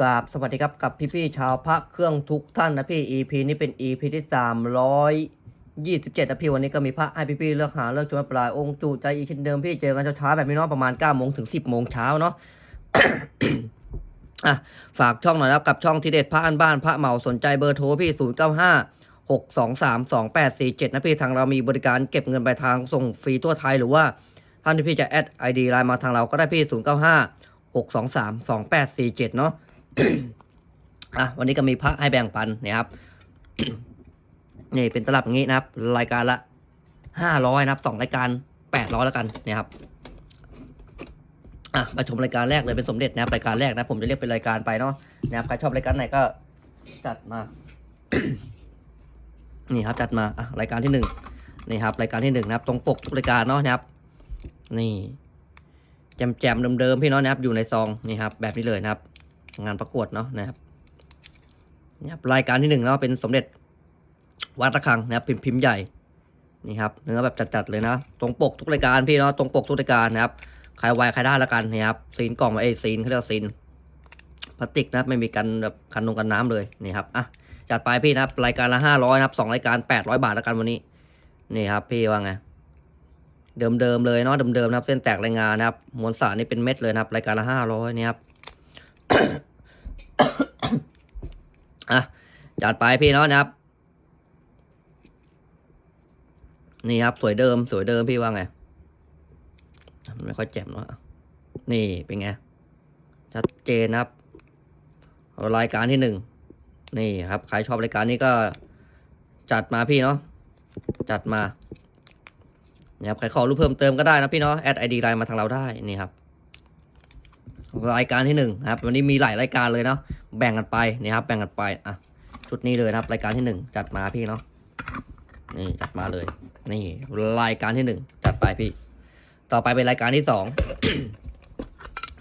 กราบสวัสดีครับกับพี่ๆชาวพระเครื่องทุกท่านนะพี่ EP นี้เป็น EP ที่สามร้อยยี่สิบเจ็ดนะพี่วันนี้ก็มีพระให้พี่ๆเลือกหาเลือกชมปลายองค์จูใจอีกเช่นเดิมพี่เจอกันเช้าๆแบบนี้เนาะประมาณเก้าโมงถึงสิบโมงเช้าเนาะอะฝากช่องหน่อยนะครับกับช่องทีเด็ดพระอันบ้านพระเหมาสนใจเบอร์โทรพี่ศูนย์เก้าห้าหกสองสามสองแปดสี่เจ็ดนะพี่ทางเรามีบริการเก็บเงินปลายทางส่งฟรีทั่วไทยหรือว่าท่านที่พี่จะแอดไอดีไลน์มาทางเราก็ได้พี่ศูนย์เก้าห้าหกสองสามสองแปดสี่เจ็ดเนาะ อะวันนี้ก็มีพระให้แบ่งปันนี่ยครับนี่เป็นตลับอย่างนี้นะครับ รายการละห้าร้อยนะครับสองรายการแปดร้อยแล้วกันนี่ยครับอะมาชมรายการแรกเลยเป็นสมเด็จนะครับรายการแรกนะ ผมจะเรียกเป็นรายการไปเนาะนะครับใครชอบรายการไหนก็จัดมา นี่ครับจัดมาอะรายการที่หนึ่งนี่ครับ รายการที่หนึ่งนะครับ ตรงปกทุกรายการเนาะนะครับ นี่แจมแจมเดิมๆพี่เนาะนะครับ อยู่ในซองนี่ครับ แบบนี้เลยนะครับ งานประกวดเนาะนะครับนี่ครับรายการที่หนึ่งเนาะเป็นสมเด็จวัดระฆังนะครับพิมพ์พิมพ์ใหญ่นี่ครับเนื้อแบบจัดๆเลยนะ ตรงปกทุกรายการพี่เนาะตรงปกทุกรายการนะครับใครไวใครได้ล้วกันนี่ครับซีนกล่องไอ้ซีนเขาเรียกว่าซีนพลาสติกนะครับไม่มีกันแบบคันนงกันน้ำเลยนี่ครับอะจัดไปพี่นะครับรายการละห้าร้อยนะครับสองรายการแปดร้อยบาทล้วกันวันนี้นี่ครับ พี่ว่าไงเดิมๆเลยเนาะเดิมๆนะครับ เส้นแตกรายงานนะครับมวลสารนี่เป็นเม็ดเลยนะครับ รายการละห้าร้อยนี่ครับ อะจัดไปพี่เนาะนะครับ นี่ครับ สวยเดิม สวยเดิมพี่ว่าไงไม่ค่อยแจ่มเนอะนี่เป็นไง ชัดเจนครับ รายการที่หนึ่ง นี่ครับ ใครชอบรายการนี้ก็จัดมาพี่เนาะ จัดมานี่ครับใครขอรู้เพิ่มเติมก็ได้นะพี่เนาะ แอดไอดีไลน์มาทางเราได้ นี่ครับ รายการที่หนึ่งนะครับวันนี้มีหลายรายการเลยเนาะแบ่งกันไปนี่ครับแบ่งกันไปอะชุดนี้เลยนะครับ รายการที่หนึ่งจัดมาพี่เนาะนี่จัดมาเลย นี่รายการที่หนึ่งจัดไปพี่ ต่อไปเป็นรายการที่สอง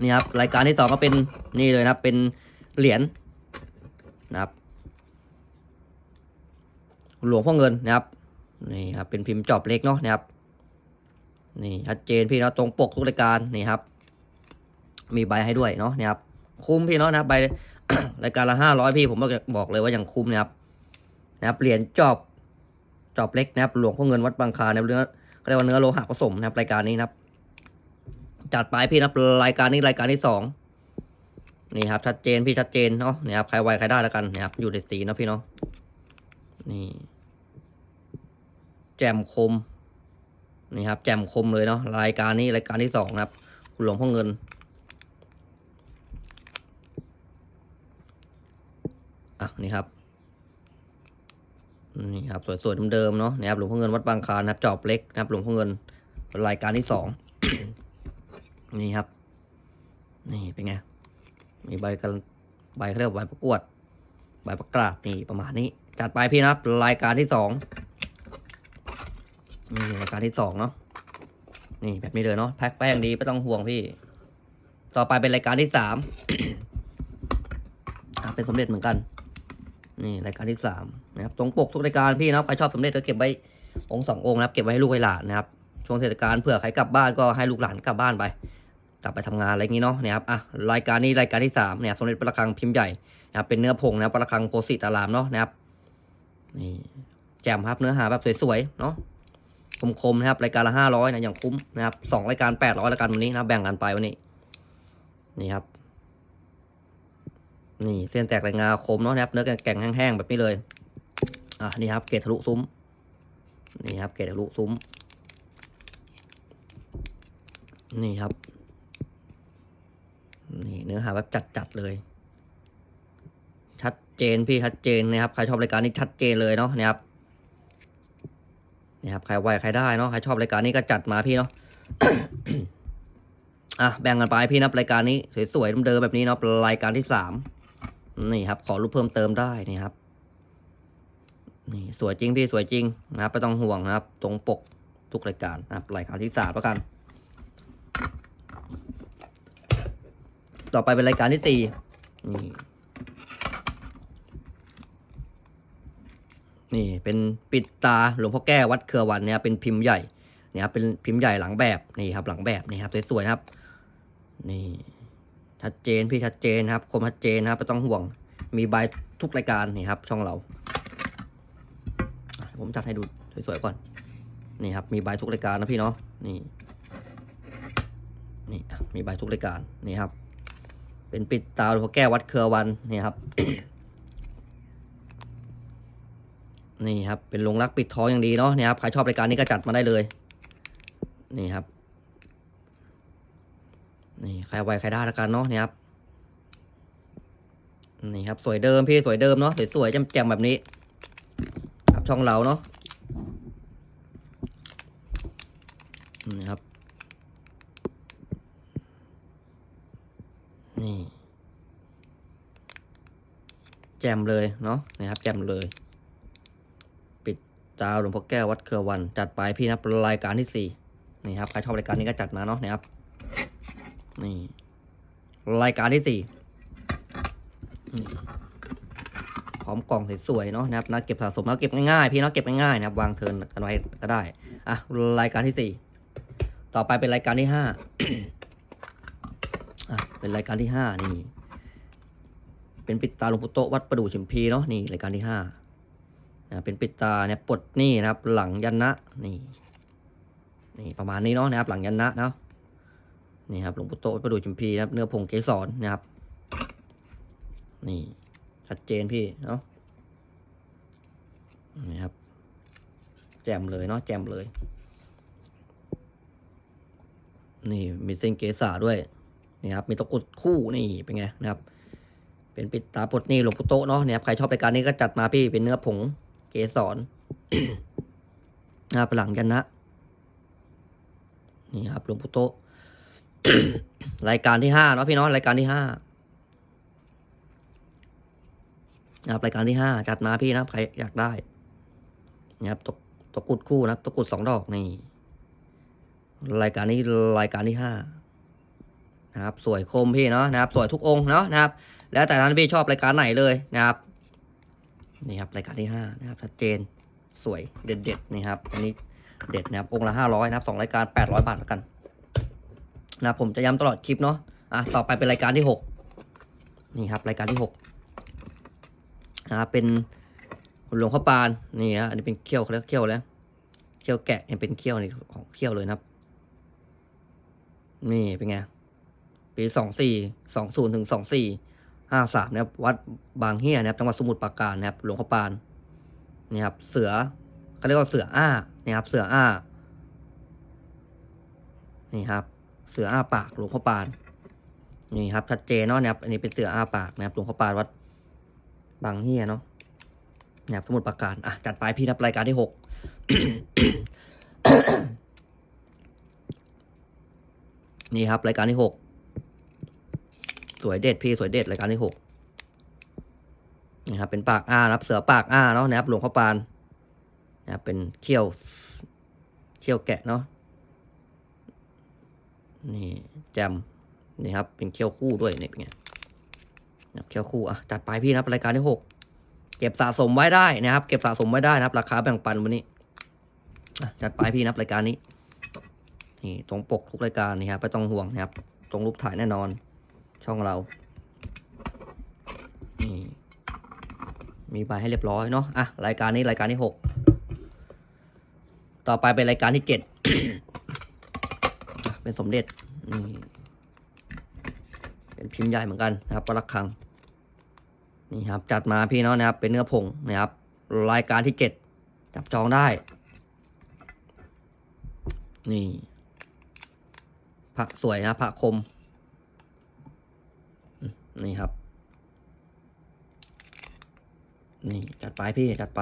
นี่ครับรายการที่สองก็เป็นนี่เลยนะครับ เป็นเหรียญนะครับ หลวงพ่อเงินนะครับนี่ครับเป็นพิมพ์จอบเล็กเนาะนะครับนี่ชัดเจนพี่เนาะตรงปกทุกรายการนี่ครับ มีใบให้ด้วยเนาะนะครับคุ้มพี่เนาะนะใบรายการละห้าร้อยพี่ผมบอกบอกเลยว่าอย่างคุ้มนะครับนะครับเหรียญจอบจอบเล็กนะครับหลวงพ่อเงินวัดบางคลานเนื้อเขาเรียกว่าเนื้อโลหะผสมนะครับรายการนี้นะครับ จัดไปพี่นะรายการนี้รายการที่สองนี่ครับชัดเจนพี่ชัดเจนเนาะนี่ครับใครไวใครได้แล้วกันนะครับอยู่ในสีเนาะพี่เนาะนี่ แจมคมนี่ครับ แจมคมเลยเนาะรายการนี้รายการที่สองนะครับหลวงพ่อเงิน อะนี่ครับนี่ครับสวยๆเดิมๆเนาะนะครับหลวงพ่อเงินวัดบางคลานะครับจอบเล็กนะครับหลวงพ่อเงินรายการที่สองนี่ครับ นี่เป็นไงมีใบกันใบเขาเรียกว่าใบประกวด ใบประกาศนี่ประมาณนี้ จัดไปพี่นะครับ รายการที่สองนี่รายการที่สองเนาะนี่แบบนี้เลยเนาะแพ็คแป้งดีไม่ต้องห่วงพี่ ต่อไปเป็นรายการที่สามเป็นสมเด็จเหมือนกัน นี่รายการที่สามนะครับตรงปกทุกรายการพี่นะครับใครชอบสมเด็จก็เก็บไว้องค์สององค์นะครับ เก็บไว้ให้ลูกให้หลานนะครับช่วงเทศกาลเผื่อใครกลับบ้านก็ให้ลูกหลานกลับบ้านไป กลับไปทำงานอะไรอย่างนี้เนาะนี่ยครับอะรายการนี้รายการที่สามเนี่ยครับสมเด็จพระระฆังพิมพ์ใหญ่นะครับเป็นเนื้อผงนะครับพระระฆังโพสิตารามเนาะนะครับนี่แจ่มครับเนื้อหาแบบสวยๆเนาะคมๆนะครับรายการละห้าร้อยนะอย่างคุ้มนะครับสองรายการแปดร้อยรายการวันนี้นะแบ่งกันไปวันนี้นี่ครับ นี่เส้นแตกรายงาคมเนาะนะครับเนื้อแก่งแห้งๆแบบนี้เลย อะนี่ครับเกรดทะลุซุ้ม นี่ครับเกรดทะลุซุ้ม นี่ครับ นี่เนื้อหาแบบจัดๆเลย ชัดเจนพี่ชัดเจนนะครับ ใครชอบรายการนี้ชัดเจนเลยเนาะนะครับนี่ครับใครไวใครได้เนาะใครชอบรายการนี้ก็จัดมาพี่เนาะอะแบ่งกันไปพี่นับรายการนี้สวยๆเดิมๆแบบนี้เนาะรายการที่สาม นี่ครับ ขอรูปเพิ่มเติมได้นี่ครับ นี่สวยจริงพี่สวยจริงนะครับไม่ต้องห่วงนะครับ ตรงปกทุกรายการนะครับรายการที่สามแล้วกัน ต่อไปเป็นรายการที่สี่นี่นี่เป็นปิดตาหลวงพ่อแก้ววัดเครือวันเนี่ยเป็นพิมพ์ใหญ่เนี่ยครับเป็นพิมพ์ใหญ่หลังแบบนี่ครับ หลังแบบนี่ครับสวยๆนะครับ นี่ ชัดเจนพี่ชัดเจนครับคมชัดเจนนะครับไม่ต้องห่วง มีใบทุกรายการนี่ครับ ช่องเรา ผมจัดให้ดูสวยๆก่อนนี่ครับมีใบทุกรายการนะพี่เนาะนี่นี่มีใบทุกรายการนี่ครับ เป็นปิดตาหลวงพ่อแก้ววัดเครือวันนี่ครับนี่ครับเป็นลงรักปิดท้องอย่างดีเนาะนี่ครับใครชอบรายการนี้ก็จัดมาได้เลย นี่ครับ นี่ใครไวใครได้ละกันเนาะนี่ครับนี่ครับสวยเดิมพี่สวยเดิมเนาะสวยๆแจ่มๆแบบนี้ครับช่องเราเนาะนี่ครับ นี่ แจ่มเลยเนาะนี่ครับ แจ่มเลย ปิดตาหลวงพ่อแก้ววัดเครือวัน จัดไปพี่นะรายการที่สี่นี่ครับใครชอบรายการนี้ก็จัดมาเนาะนี่ครับ นี่รายการที่สี่พร้อมกล่องสวยๆเนาะนะครับนะเก็บสะสมแล้วเก็บง่ายๆพี่เนาะเก็บง่ายๆนะครับวางเทิร์นกันไว้ก็ได้อะรายการที่สี่ต่อไปเป็นรายการที่ห้าอะเป็นรายการที่ห้านี่ เป็นปิดตาหลวงปู่โตวัดประดู่ชิมพีเนาะนี่รายการที่ห้านะเป็นปิดตาเนี่ยปลดนี่นะครับ หลังยันนะนี่ นี่ประมาณนี้เนาะนะครับ หลังยันนะเนาะ นี่ครับหลวงปู่โตประดู่ชิมพีนะครับ เนื้อผงเกสรนะครับ นี่ชัดเจนพี่เนาะนี่ครับ แจ่มเลยเนาะแจ่มเลย นี่มีเส้นเกษาด้วยนี่ครับ มีตะกุดคู่นี่เป็นไงนะครับ เป็นปิดตาปลดหนี่หลวงปู่โตเนาะเนี่ยครับใครชอบรายการนี้ก็จัดมาพี่เป็นเนื้อผงเกสรนะครับหลังยันนะนี่ครับหลวงปู่โต รายการที่ห้าเนาะพี่เนาะรายการที่ห้านะครับรายการที่ห้าจัดมาพี่นะใครอยากได้นะครับตกตะกรุดคู่นะตะกรุดสองดอกนี่รายการนี้รายการที่ห้านะครับสวยคมพี่เนาะนะครับ สวยทุกองค์เนาะนะครับ แล้วแต่ท่านพี่ชอบรายการไหนเลยนะครับนี่ครับรายการที่ห้านะครับชัดเจนสวยเด็ดเด็ดนี่ครับอันนี้เด็ดนะครับองค์ละห้าร้อยนะครับสองรายการแปดร้อยบาทแล้วกัน นะผมจะย้ำตลอดคลิปเนาะอะต่อไปเป็นรายการที่หกนี่ครับ รายการที่หกนะครับเป็นหลวงพ่อปานนี่ฮะอันนี้เป็นเขี้ยวเขาเรียกเขี้ยวแล้วเขี้ยวแกะเนี่ยเป็นเขี้ยวนี่ของเขี้ยวเลยนะครับ นี่เป็นไงปีสองสี่สองศูนย์ถึงสองสี่ห้าสามนะครับ วัดบางเฮียนะครับจังหวัดสมุทรปราการนะครับ หลวงพ่อปานนี่ครับ เสือเขาเรียกว่าเสืออ้านี่ครับ เสืออ้า นี่ครับ เสืออ้าปากหลวงพ่อปานนี่ครับชัดเจนเนาะนะครับอันนี้เป็นเสืออ้าปากนะครับหลวงพ่อปานวัดบางเฮียเนาะนะครับสมุทรปราการอะจัดไปพี่นับรายการที่หกนี่ครับ รายการที่หกสวยเด็ดพี่สวยเด็ดรายการที่หกนี่ครับเป็นปากอ้านะครับเสือปากอ้าเนาะนะครับหลวงพ่อปานนะครับเป็นเขี้ยวเขี้ยวแกะเนาะ นี่แจมนี่ครับ เป็นเขี้ยวคู่ด้วยนี่เป็นไงนะครับเขี้ยวคู่อะจัดไปพี่นะครับรายการที่หกเก็บสะสมไว้ได้นะครับ เก็บสะสมไว้ได้นะครับ ราคาแบ่งปันวันนี้จัดไปพี่นะครับรายการนี้ นี่ตรงปกทุกรายการนี่ครับไม่ต้องห่วงนะครับ ตรงรูปถ่ายแน่นอน ช่องเรานี่มีใบให้เรียบร้อยเนาะอะรายการนี้รายการที่หกต่อไปเป็นรายการที่เจ็ด เป็นสมเด็จนี่เป็นพิมพ์ใหญ่เหมือนกันนะครับประคังนี่ครับ จัดมาพี่เนาะนะครับ เป็นเนื้อผงนะครับ รายการที่เจ็ดจับจองได้ นี่พระสวยนะพระคม นี่ครับ นี่จัดไปพี่จัดไป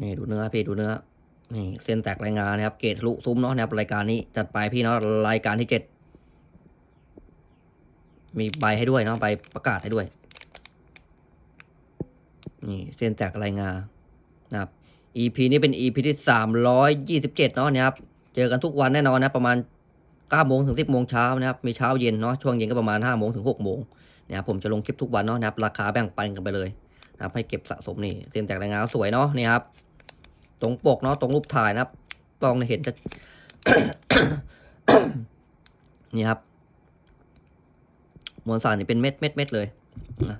นี่ดูเนื้อพี่ดูเนื้อ นี่เส้นแตกรายงานนะครับ เกตทะลุซุ้มเนาะนะครับรายการนี้จัดไปพี่เนาะรายการที่เจ็ดมีใบให้ด้วยเนาะใบประกาศให้ด้วย นี่เส้นแตกรายงานนะครับ EP นี้เป็น EP ที่สามร้อยยี่สิบเจ็ดเนาะนี่ยครับ เจอกันทุกวันแน่นอนนะประมาณเก้าโมงถึงสิบโมงเช้านะครับ มีเช้าเย็นเนาะช่วงเย็นก็ประมาณห้าโมงถึงหกโมงนะครับผมจะลงคลิปทุกวันเนาะนะครับ ราคาแบ่งปันกันไปเลยนะครับให้เก็บสะสมนี่เส้นแตกรายงานสวยเนาะนี่ครับ ตรงปกเนาะตรงรูปถ่ายนะครับกล้องเห็นจะนี่ครับ มวลสารนี่เป็นเม็ดเม็ดเม็ดเลย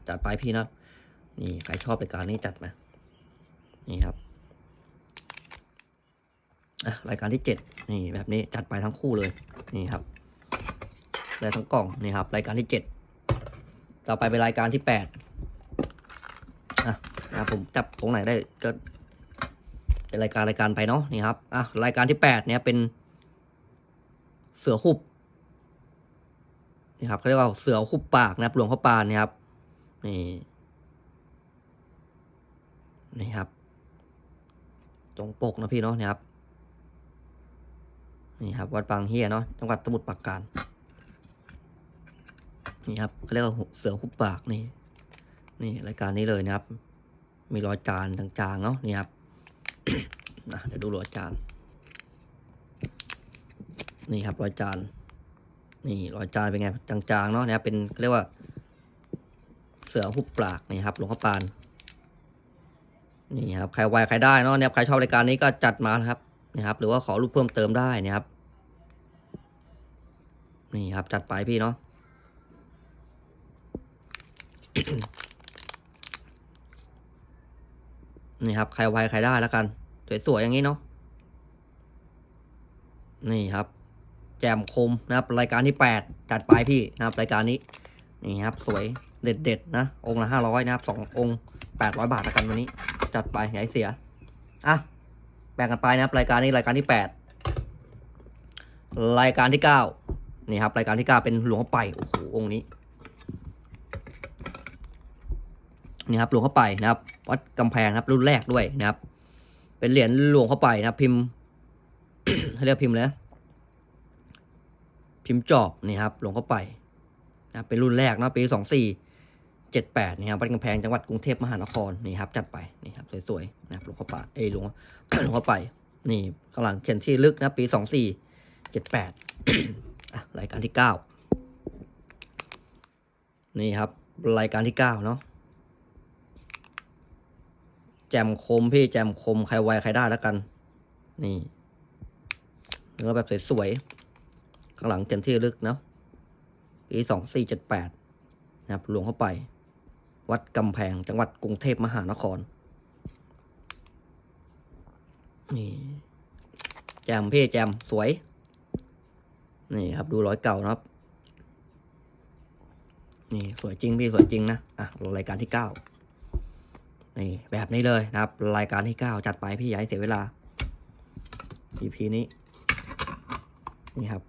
จัดไปพี่นะนี่ใครชอบรายการนี้จัดมา นี่ครับอะรายการที่เจ็ดนี่แบบนี้จัดไปทั้งคู่เลย นี่ครับได้ทั้งกล่องนี่ครับ รายการที่เจ็ดต่อไปเป็นรายการที่แปดอะนะผมจับตรงไหนได้ก็ เป็นรายการรายการไปเนาะนี่ครับอะรายการที่แปดเนี่ยเป็น เสือหุบนี่ครับเขาเรียกว่าเสือหุบปากนะครับหลวงพ่อปานนี่ครับนี่นี่ครับ ตรงปกนะพี่เนาะนี่ครับนี่ครับ วัดบางเฮียเนาะจังหวัดสมุทรปราการนี่ครับเขาเรียกว่าเสือหุบปากนี่ นี่รายการนี้เลยนะครับ มีรอยจานจางๆเนาะนี่ครับ นะเดี๋ยวดูรอยจาน นี่ครับรอยจาน นี่รอยจานเป็นไงจางๆเนาะนะครับเป็นเรียกว่า เสือหุบปากนี่ครับหลวงพ่อปานนี่ครับใครไวใครได้เนาะเนี่ยใครชอบรายการนี้ก็จัดมานะครับนี่ครับ หรือว่าขอรูปเพิ่มเติมได้นะครับ นี่ครับจัดไปพี่เนาะ นี่ครับ ใครไวใครได้แล้วกัน สวยๆอย่างนี้เนาะ นี่ครับ แจมคมนะครับ รายการที่แปดจัดไปพี่นะครับ รายการนี้ นี่ครับ สวยเด็ดๆนะ องค์ละห้าร้อยนะครับสององค์แปดร้อยบาทแล้วกันวันนี้ จัดไปอย่าให้เสีย อะ แบ่งกันไปนะครับ รายการนี้รายการที่แปดรายการที่เก้านี่ครับ รายการที่เก้าเป็นหลวงพ่อไปโอ้โหองค์นี้ นี่ครับหลวงพ่อไปนะครับวัดกำแพงครับรุ่นแรกด้วยนะครับ เป็นเหรียญหลวงพ่อไปนะครับ พิมพ์เขาเรียกพิมพ์เลยนะพิมพ์จอบนี่ครับหลวงพ่อไปนะเป็นรุ่นแรกเนาะปีสองสี่เจ็ดแปดนี่ครับวัดกำแพงจังหวัดกรุงเทพมหานครนี่ครับ จัดไปนี่ครับสวยๆนะครับหลวงพ่อปเอหลวงหลวงพ่อไป นี่ข้าลังเขียนชื่ลึกนะปีสองสี่เจ็ดแปดรายการที่เก้านี่ครับ รายการที่เก้าเนาะ แจมคมพี่แจมคมใครไวใครได้แล้วกัน นี่เนื้อแบบสวยๆข้างหลังเจนที่ลึกเนาะปีสองสี่เจ็ดแปดนะครับหลวงเข้าไป วัดกำแพงจังหวัดกรุงเทพมหานคร นี่แจมพี่แจมสวย นี่ครับดูร้อยเก่านะครับ นี่สวยจริงพี่สวยจริงนะ อะรายการที่เก้า นี่แบบนี้เลยนะครับ รายการที่เก้าจัดไปพี่อย่าให้เสียเวลา EP นี้ นี่ครับ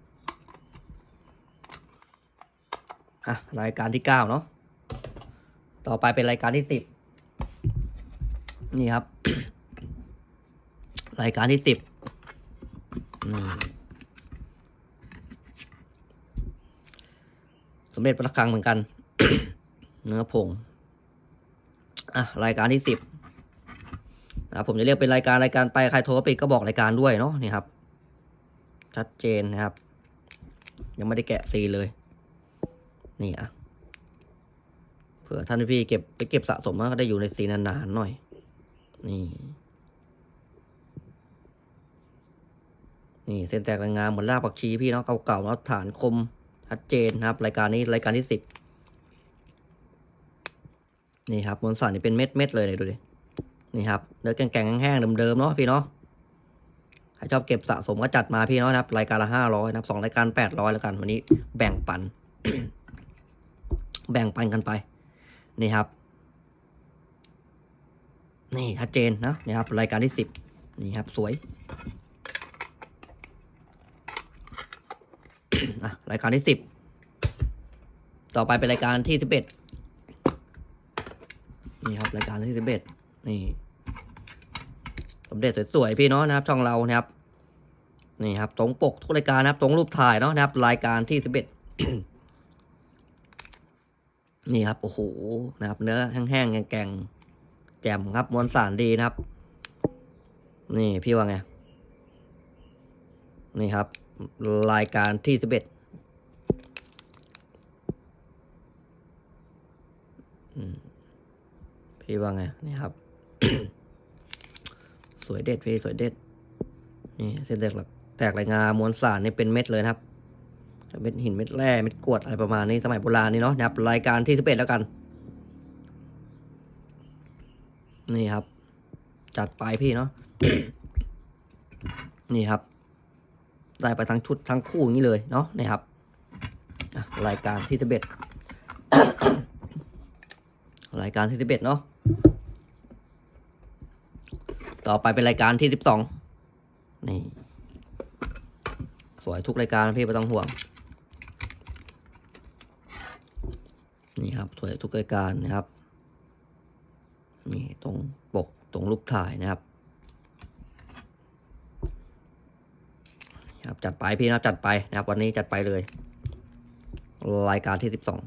อะรายการที่เก้าเนาะต่อไปเป็นรายการที่สิบนี่ครับ รายการที่สิบนี่สมเด็จพระระฆังเหมือนกัน เนื้อผง อะรายการที่สิบนะครับผมจะเรียกเป็นรายการรายการไปใครโทรไปก็บอกรายการด้วยเนาะนี่ครับ ชัดเจนนะครับ ยังไม่ได้แกะซีเลย นี่อะเผื่อท่านพี่เก็บไปเก็บสะสมก็ได้อยู่ในซีนานๆหน่อย นี่นี่เส้นแตกแรงงามเหมือนรากผักชีพี่เนาะเก่าๆเนาะฐานคมชัดเจนนะครับ รายการนี้รายการที่สิบ นี่ครับมวลสารนี่เป็นเม็ดเม็ดเลยเลยดูดินี่ครับเนื้อแกงแห้งเดิมๆเนาะพี่เนาะใครชอบเก็บสะสมก็จัดมาพี่เนาะนะครับ รายการละห้าร้อยนะครับสองรายการแปดร้อยแล้วกัน วันนี้แบ่งปัน แบ่งปันกันไป นี่ครับ นี่ชัดเจนนะนี่ครับ รายการที่สิบนี่ครับ สวยอะรายการที่สิบต่อไปเป็นรายการที่สิบเอ็ด นี่ครับรายการที่สิบเอ็ดนี่สมเด็จสวยๆพี่เนาะนะครับช่องเรานะครับนี่ครับตรงปกทุกรายการนะครับ ตรงรูปถ่ายเนาะนะครับ รายการที่สิบเอ็ดนี่ครับโอ้โหนะครับ เนื้อแห้งๆแกงๆแจ่มครับมวลสารดีนะครับ นี่พี่ว่าไงนี่ครับ รายการที่สิบเอ็ด พี่ว่าไงนี่ครับ สวยเด็ดพี่สวยเด็ด นี่เส้นแตกหลักแตกรายงามวลสารนี่เป็นเม็ดเลยครับเม็ดหินเม็ดแร่เม็ดกรวดอะไรประมาณนี้สมัยโบราณนี่เนาะนะครับรายการที่สิบเอ็ดแล้วกัน นี่ครับ จัดไปพี่เนาะนี่ครับ ได้ไปทั้งชุดทั้งคู่นี้เลยเนาะนี่ครับรายการที่สิบเอ็ดรายการที่สิบเอ็ดเนาะ ต่อไปเป็นรายการที่สิบสองนี่ สวยทุกรายการพี่ไม่ต้องห่วง นี่ครับ สวยทุกรายการนะครับ นี่ตรงปกตรงรูปถ่ายนะครับครับจัดไปพี่นะจัดไปนะครับ วันนี้จัดไปเลย รายการที่สิบสอง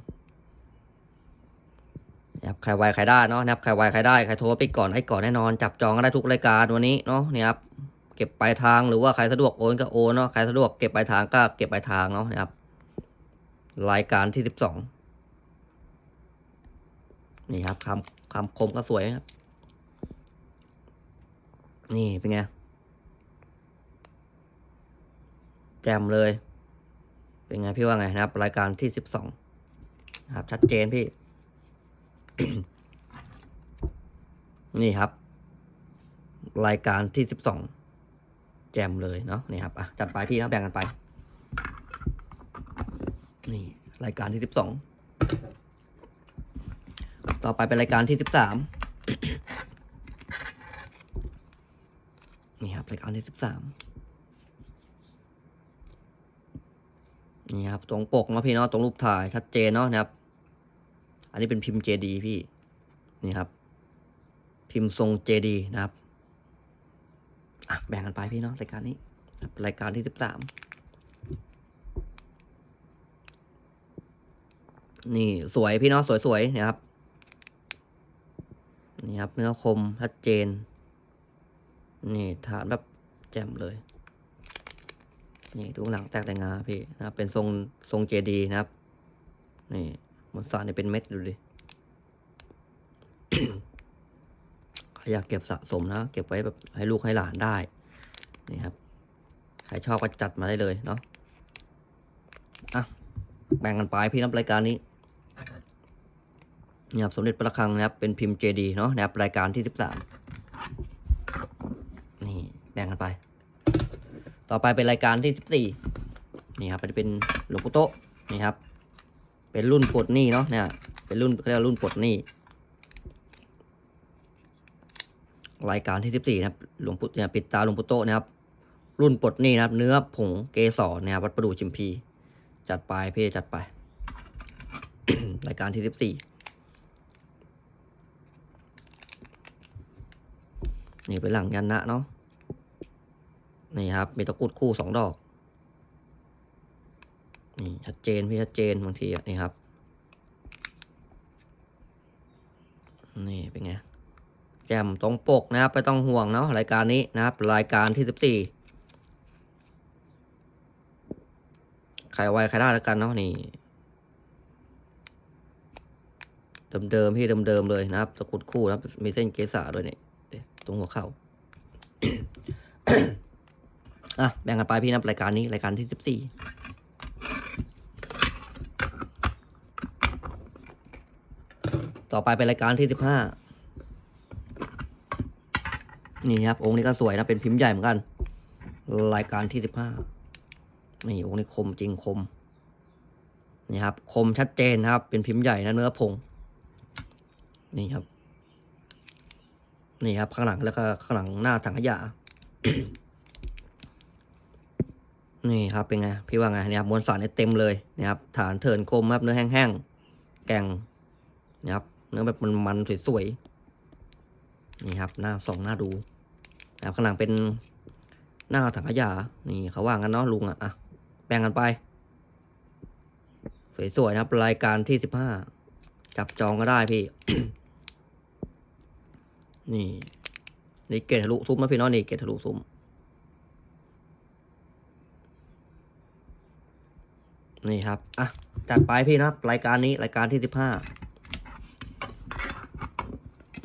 นะครับใครไวใครได้เนาะนะครับใครไวใครได้ใครโทรไปก่อนให้ก่อนแน่นอน จับจองก็ได้ทุกรายการวันนี้เนาะนี่ครับเก็บปลายทางหรือว่าใครสะดวกโอนก็โอนเนาะใครสะดวกเก็บปลายทางก็เก็บปลายทางเนาะนะครับ รายการที่สิบสองนี่ครับคำคำคมก็สวยครับนี่เป็นไงแจมเลย เป็นไงพี่ว่าไงนะครับ รายการที่สิบสองครับชัดเจนพี่ นี่ครับ รายการที่สิบสองแจมเลยเนาะนี่ครับอะจัดไปพี่นะแบ่งกันไป นี่ รายการที่สิบสองต่อไปเป็นรายการที่สิบสามนี่ครับรายการที่สิบสามนี่ครับตรงปกเนาะพี่เนาะตรงรูปถ่ายชัดเจนเนาะนะครับ อันนี้เป็นพิมพ์เจดีพี่ นี่ครับ พิมพ์ทรงเจดีนะครับอะแบ่งกันไปพี่เนาะรายการนี้รายการที่สิบสามนี่สวยพี่เนาะสวยๆนี่ยครับ นี่ครับ เนื้อคมชัดเจน นี่ฐานแบบแจ่มเลย นี่ดูหลังแตกแต่งงาพี่นะครับ เป็นทรงทรงเจดีนะครับ นี่ มนสารนี่เป็นเม็ดดูดิใครอยากเก็บสะสมนะ เก็บไว้แบบให้ลูกให้หลานได้ นี่ครับ ใครชอบก็จัดมาได้เลยเนาะ อะ แบ่งกันไปพี่นับรายการนี้นี่ครับสมเด็จพระระฆังนะครับ เป็นพิมพ์เจดีเนาะนะครับรายการที่สิบสามนี่แบ่งกันไป ต่อไปเป็นรายการที่สิบสี่นี่ครับอันนี้เป็นหลวงปู่โตะนี่ครับ เป็นรุ่นปลดหนี้เนาะเนี่ย เป็นรุ่นเรียกว่ารุ่นปลดหนี้รายการที่สิบสี่นะครับหลวงปู่เนี่ยปิดตาหลวงปู่โตนะครับ รุ่นปลดหนี้นะครับ เนื้อผงเกสรเนะครับวัดประดู่ชิมพี จัดไปพี่จัดไป รายการที่สิบสี่นี่เป็นหลังยันนะเนาะนี่ครับ มีตะกุดคู่สองดอก นี่ชัดเจนพี่ชัดเจนบางทีอะนี่ครับ นี่เป็นไงแจมตรงปกนะครับไม่ต้องห่วงเนาะรายการนี้นะครับ รายการที่สิบสี่ใครไวใครได้แล้วกันเนาะนี่เดิมๆพี่เดิมๆเลยนะครับตะกุดคู่นะครับ มีเส้นเกษาด้วยเนี่ยตรงหัวเข่าอะแบ่งกันไปพี่นะรายการนี้รายการที่สิบสี่ ต่อไปเป็นรายการที่สิบห้านี่ครับ องค์นี้ก็สวยนะเป็นพิมพ์ใหญ่เหมือนกัน รายการที่สิบห้านี่องค์นี้คมจริงคมนี่ครับ คมชัดเจนนะครับ เป็นพิมพ์ใหญ่นะเนื้อผง นี่ครับ นี่ครับ ข้างหลังแล้วก็ข้างหลังหน้าถังขยะ นี่ครับเป็นไงพี่ว่าไงนี่ครับมวลสารเนี่ยเต็มเลยนะครับ ฐานเถินคมครับเนื้อแห้งๆแกงนะครับ เนื้อแบบมันๆสวยๆนี่ครับ หน้าสองหน้าดูนะข้างหลังเป็นหน้าถังขยะนี่เขาว่างกันเนาะลุงอะอะแบ่งกันไป สวยๆนะครับ รายการที่สิบห้าจับจองก็ได้พี่ นี่นี่เกตทะลุซุ้มนะพี่เน้องนี่เกตทะลุซุ้มนี่ครับ อะ จัดไปพี่นะรายการนี้รายการที่สิบห้า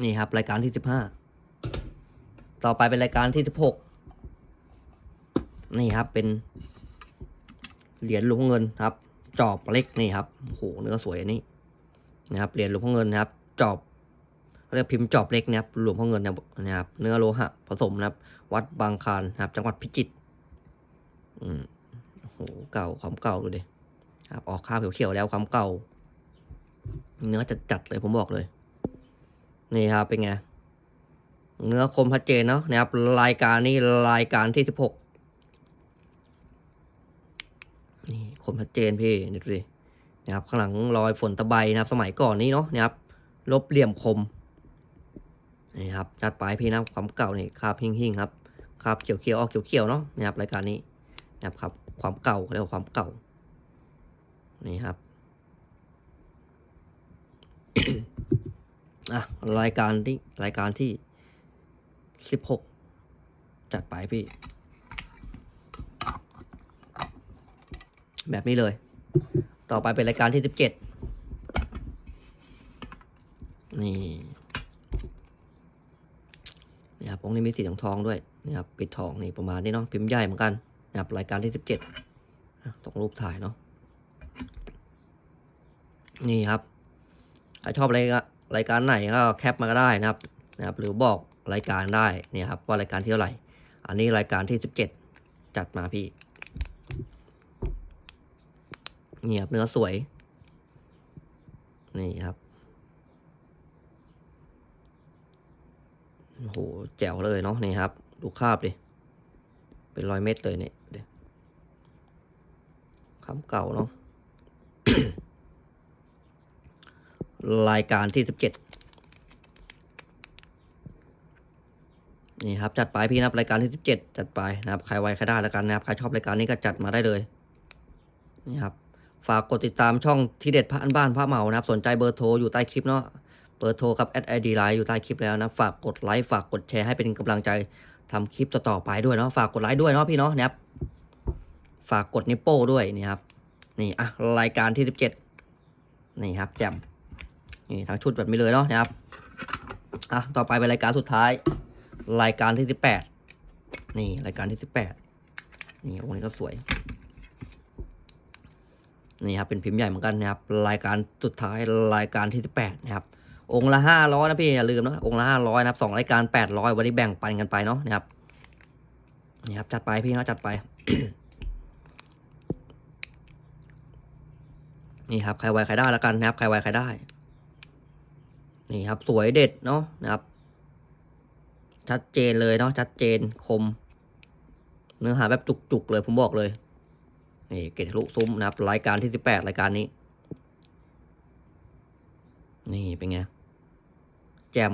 นี่ครับ รายการที่สิบห้าต่อไปเป็นรายการที่สิบหกนี่ครับเป็น เหรียญหลวงเงินครับ จอบเล็กนี่ครับโหเนื้อสวยอันนี้นะครับเหรียญหลวงพ่อเงินนะครับ จอบเรียกพิมพ์จอบเล็กนะครับหลวงพ่อเงินนะครับ เนื้อโลหะผสมนะครับ วัดบางคานนะครับ จังหวัดพิจิตรอืมโอ้โหเก่าความเก่าดูดิครับ ออกข้าวเขียวๆแล้วความเก่า เนื้อจัดๆเลยผมบอกเลย นี่ครับเป็นไง เนื้อคมชัดเจนเนาะนะครับ รายการนี้รายการที่สิบหกนี่คมชัดเจนพี่นี่ดูดินะครับข้างหลังรอยฝนตะไบนะครับ สมัยก่อนนี้เนาะนะครับ ลบเหลี่ยมคมนี่ครับจัดไปพี่นะความเก่านี่คราบหิ่งหิ่งๆครับคราบเขียวเขียวออกเขียวเขียวเนาะนะครับรายการนี้นะครับ ความเก่าเรียกว่าความเก่านี่ครับ อะ รายการที่รายการที่สิบหกจัดไปพี่ แบบนี้เลย ต่อไปเป็นรายการที่สิบเจ็ดนี่นี่ครับองค์นี้มีสีทองทองด้วยนี่ครับปิดทองนี่ประมาณนี้เนาะพิมพ์ใหญ่เหมือนกันนะครับรายการที่สิบเจ็ดต้องรูปถ่ายเนาะนี่ครับใครชอบรายกา รายการไหนก็แคปมาก็ได้นะครับนะครับ หรือบอกรายการได้เนี่ยครับว่ารายการที่เท่าไหร่ อันนี้รายการที่สิบเจ็ดจัดมาพี่นี่ครับเนื้อสวย นี่ครับโหแจ๋วเลยเนาะนี่ครับ ดูคาบดิเป็นรอยเม็ดเลยเนี่ยคำเก่าเนาะ รายการที่สิบเจ็ดนี่ครับจัดไปพี่นะครับรายการที่สิบเจ็ดจัดไปนะครับใครไวใครได้แล้วกันนะครับใครชอบรายการนี้ก็จัดมาได้เลยนี่ครับฝากกดติดตามช่องที่เด็ดพระอันบ้านพระเหมานะครับ สนใจเบอร์โทรอยู่ใต้คลิปเนาะเบอร์โทรกับแอดไอดีไลน์อยู่ใต้คลิปแล้วนะฝากกดไลค์ฝากกดแชร์ให้เป็นกำลังใจทำคลิปต่อๆไปด้วยเนาะฝากกดไลค์ด้วยเนาะพี่เนาะนะครับฝากกดนิ้วโป้ด้วยนี่ครับนี่อะรายการที่สิบเจ็ดนี่ครับแจม นี่ทั้งชุดแบบนี้เลยเนาะนะครับอะต่อไปเป็นรายการสุดท้าย รายการที่สิบแปดนี่รายการที่สิบแปดนี่องค์นี้ก็สวยนี่ครับเป็นพิมพ์ใหญ่เหมือนกันนะครับ รายการสุดท้ายรายการที่สิบแปดนะครับองค์ละห้าร้อยนะพี่อย่าลืมนะองค์ละห้าร้อยนะครับสองรายการแปดร้อยวันนี้แบ่งปันกันไปเนาะนะครับนี่ครับจัดไปพี่เนาะจัดไป นี่ครับใครไวใครได้แล้วกันนะครับใครไวใครได้ นี่ครับสวยเด็ดเนาะนะครับ ชัดเจนเลยเนาะชัดเจนคม เนื้อหาแบบจุกๆเลยผมบอกเลยนี่เกตทะลุซุ้มนะครับ รายการที่สิบแปดรายการนี้ นี่เป็นไง แจม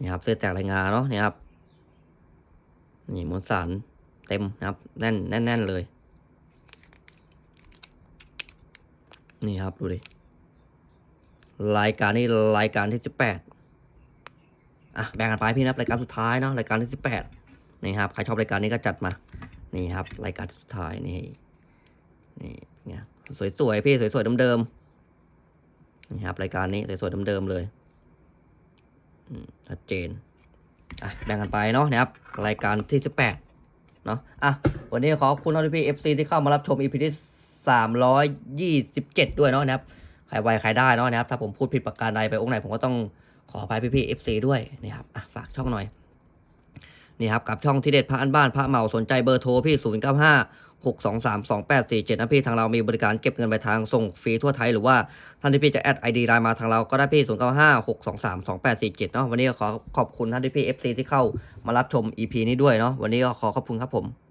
นี่ครับเสื้อแตกรายงานเนาะนี่ครับ นี่มวลสารเต็มนะครับ แน่นแน่นๆเลย นี่ครับ ดูดิ รายการนี้รายการที่สิบแปดอะแบ่งกันไปพี่นะรายการสุดท้ายเนาะรายการที่สิบแปดนี่ครับใครชอบรายการนี้ก็จัดมา นี่ครับ รายการสุดท้ายนี่นี่เนี่ยสวยๆพี่สวยๆเดิมๆนี่ครับ รายการนี้สวยๆเดิมๆเลยชัดเจนอะแบ่งกันไปเนาะนะครับ รายการที่สิบแปดเนาะอะวันนี้ขอบคุณท่านพี่เอฟซีที่เข้ามารับชมอีพีที่สามร้อยยี่สิบเจ็ดด้วยเนาะนะครับ ใครไวใครได้เนาะนะครับ ถ้าผมพูดผิดประการใดไปองค์ไหนผมก็ต้องขออภัยพี่ๆเอฟซีด้วยนะครับอะฝากช่องหน่อยนี่ครับกับช่องที่เด็ดพระอันบ้านพระเมาสนใจเบอร์โทรพี่ 0 9 5 6 2 3 2 8 4 7นะพี่ทางเรามีบริการเก็บเงินปลายทางส่งฟรีทั่วไทย หรือว่าท่านที่พี่จะแอดไอดีไลน์มาทางเราก็ได้พี่ 0 9 5 6 2 3 2 8 4 7เนาะวันนี้ก็ขอขอบคุณท่านที่พี่เอฟซีที่เข้ามารับชม EP นี้ด้วยเนาะวันนี้ก็ขอขอบคุณครับผม